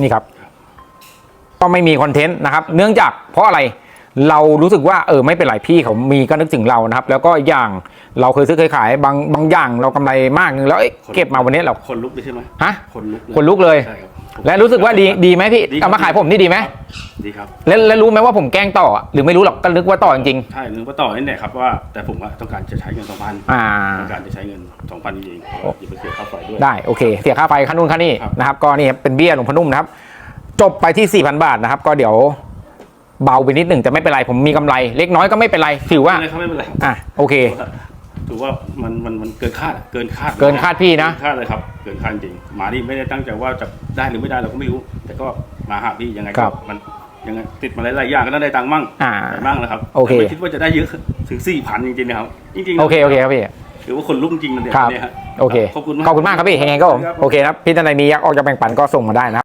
นี่ครับ ก็ไม่มีคอนเทนต์นะครับ เนื่องจากเพราะอะไรเรารู้สึกว่าเออไม่เป็นไรพี่เขามีก็นึกถึงเรานะครับ แล้วก็อีกอย่างเราเคยซื้อเคยขายบางบางอย่างเรากำไรมากนึงแล้วเอ้ยเก็บมาวันนี้เราคนลุกเลยใช่ไหมฮะคนลุกเลยคนลุกเลยใช่ครับผมและรู้สึกว่าดีดีไหมพี่ดีครับเอามาขายผมนี่ดีไหม ดีครับ แล้วแล้วรู้ไหมว่าผมแกล้งต่อหรือไม่รู้หรอกก็นึกว่าต่อจริงใช่นึกว่าต่อนี่แหละครับว่าแต่ผมอะต้องการจะใช้เงินสองพันๆอ่า ต้องการจะใช้เงินสองพันจริงๆเพราะว่าอย่าไปเสียค่าไฟด้วย ได้โอเค เสียค่าไฟค่านู่นค่านี่ครับ นะครับก็นี่เป็นเบี้ยหลวงพอนุ่มนะครับ จบไปที่ 4,000 บาทนะครับ ก็เดี๋ยวเบาไปนิดหนึ่งแต่ไม่เป็นไรผมมีกำไร เล็กน้อยก็ไม่เป็นไรถือว่า ไม่เป็นไรครับไม่เป็นไรครับอะโอเค ถือว่ามันมันมันเกินคาดอะเกินคาดเกินคาดพี่นะ เกิคาดเลยครับ เกินคาดจริงๆมานี่ไม่ได้ตั้งใจว่าจะได้หรือไม่ได้เราก็ไม่รู้ แต่ก็ มาหาพี่ยังไงครัก็บมันยังไงติดมาหลายๆอย่างก็ต้องได้ตังค์มั่งอ่าได้มั่งนะครับโอเค แต่ไม่คิดว่าจะได้เยอะถึงสี่พันจริงๆนะครับจริงๆนะโอเค โอเคครับพี่ถือว่าคนลุกจริงๆนะเนี่ยครับ เนี่ยฮะโอเค ขอบคุณมาก ขอบคุณมากครับพี่ยังไงก็ผม โอเคนะครับ พี่ท่านใดมีอยากออกจะแบ่งปันก็ส่งมาได้นะครับ